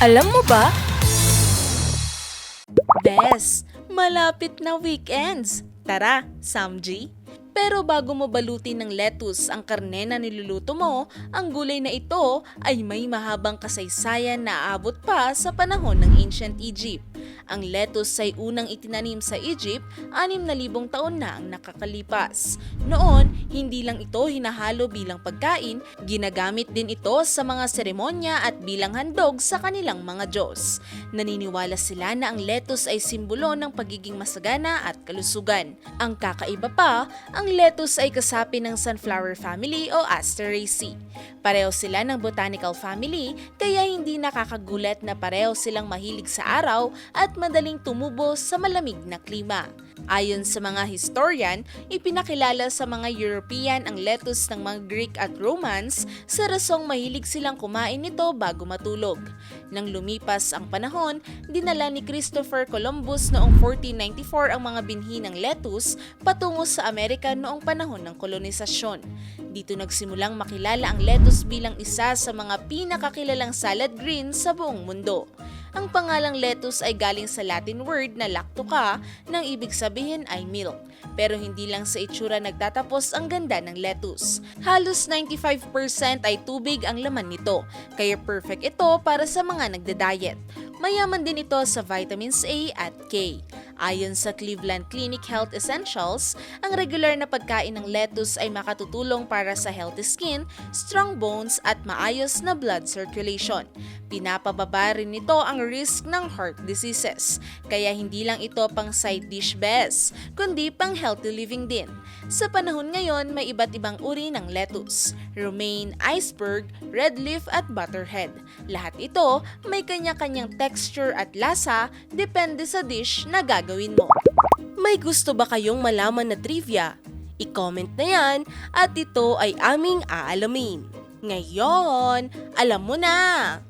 Alam mo ba? Bes, malapit na weekends. Tara, Samji. Pero bago mo balutin ng lettuce ang karne na niluluto mo, ang gulay na ito ay may mahabang kasaysayan na aabot pa sa panahon ng ancient Egypt. Ang lettuce ay unang itinanim sa Egypt, 6,000 taon na ang nakakalipas. Noon, hindi lang ito hinahalo bilang pagkain, ginagamit din ito sa mga seremonya at bilang handog sa kanilang mga Diyos. Naniniwala sila na ang lettuce ay simbolo ng pagiging masagana at kalusugan. Ang kakaiba pa, ang lettuce ay kasapi ng sunflower family o Asteraceae. Pareho sila ng botanical family, kaya hindi nakakagulat na pareho silang mahilig sa araw at madaling tumubo sa malamig na klima. Ayon sa mga historian, ipinakilala sa mga European ang lettuce ng mga Greek at Romans sa rasong mahilig silang kumain nito bago matulog. Nang lumipas ang panahon, dinala ni Christopher Columbus noong 1494 ang mga binhi ng lettuce patungo sa Amerika noong panahon ng kolonisasyon. Dito nagsimulang makilala ang lettuce bilang isa sa mga pinakakilalang salad green sa buong mundo. Ang pangalang lettuce ay galing sa Latin word na lactuca nang ibig sabihin ay milk. Pero hindi lang sa itsura nagtatapos ang ganda ng lettuce. Halos 95% ay tubig ang laman nito, kaya perfect ito para sa mga nagda-diet. Mayaman din ito sa vitamins A at K. Ayon sa Cleveland Clinic Health Essentials, ang regular na pagkain ng lettuce ay makatutulong para sa healthy skin, strong bones at maayos na blood circulation. Pinapababa rin nito ang risk ng heart diseases, kaya hindi lang ito pang side dish best, kundi pang healthy living din. Sa panahon ngayon, may iba't ibang uri ng lettuce, romaine, iceberg, red leaf at butterhead. Lahat ito may kanya-kanyang texture at lasa depende sa dish na gagawin mo. May gusto ba kayong malaman na trivia? I-comment na yan at ito ay aming aalamin. Ngayon, alam mo na!